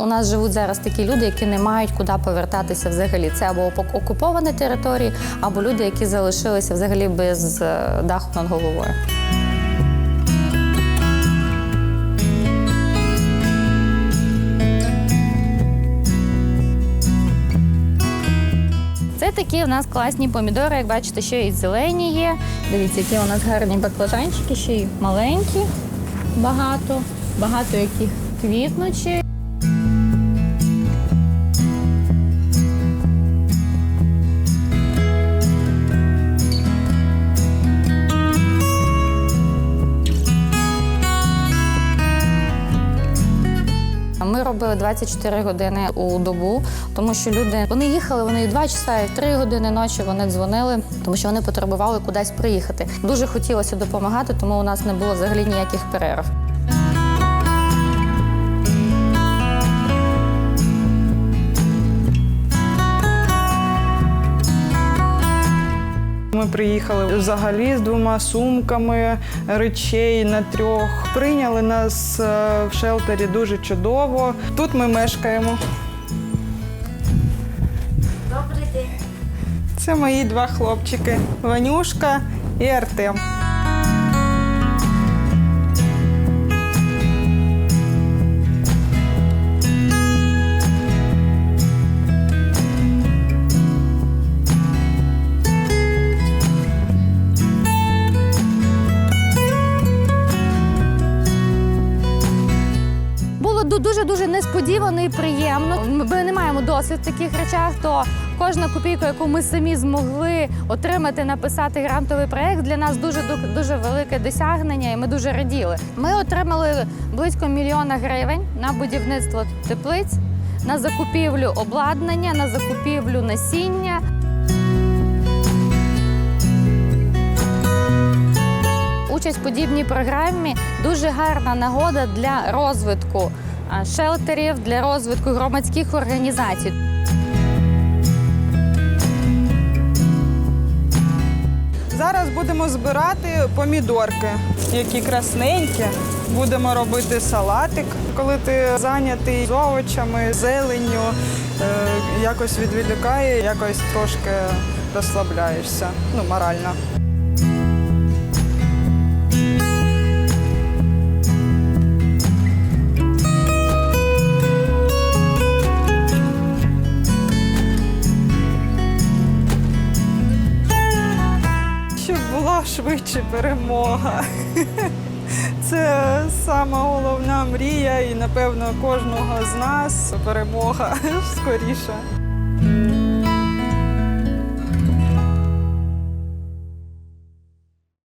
У нас живуть зараз такі люди, які не мають куди повертатися взагалі. Це або окуповані території, або люди, які залишилися взагалі без е, даху над головою. Це такі у нас класні помідори, як бачите, ще і зелені є. Дивіться, які у нас гарні баклажанчики, ще й маленькі, багато, багато яких квітнучі. Ми робили 24 години у добу, тому що люди вони їхали, вони і 2 часа, і 3 години ночі вони дзвонили, тому що вони потребували кудись приїхати. Дуже хотілося допомагати, тому у нас не було взагалі ніяких перерв. Ми приїхали взагалі з двома сумками речей на трьох. Прийняли нас е, в шелтері дуже чудово. Тут ми мешкаємо. Добрий день. Це мої два хлопчики Ванюшка і Артем. Було дуже дуже несподівано і приємно. Ми не маємо досвід в таких речах. То кожна копійка, яку ми самі змогли отримати, написати грантовий проект, для нас дуже ду- дуже велике досягнення, і ми дуже раділи. Ми отримали близько мільйона гривень на будівництво теплиць, на закупівлю обладнання, на закупівлю насіння. Участь в подібній програмі дуже гарна нагода для розвитку шелтерів, для розвитку громадських організацій. Зараз будемо збирати помідорки, які красненькі. Будемо робити салатик. Коли ти зайнятий з овочами, зеленню, е, якось відволікає, якось трошки розслабляєшся. Ну, морально. Була швидше перемога. Це сама головна мрія, і напевно кожного з нас перемога скоріше.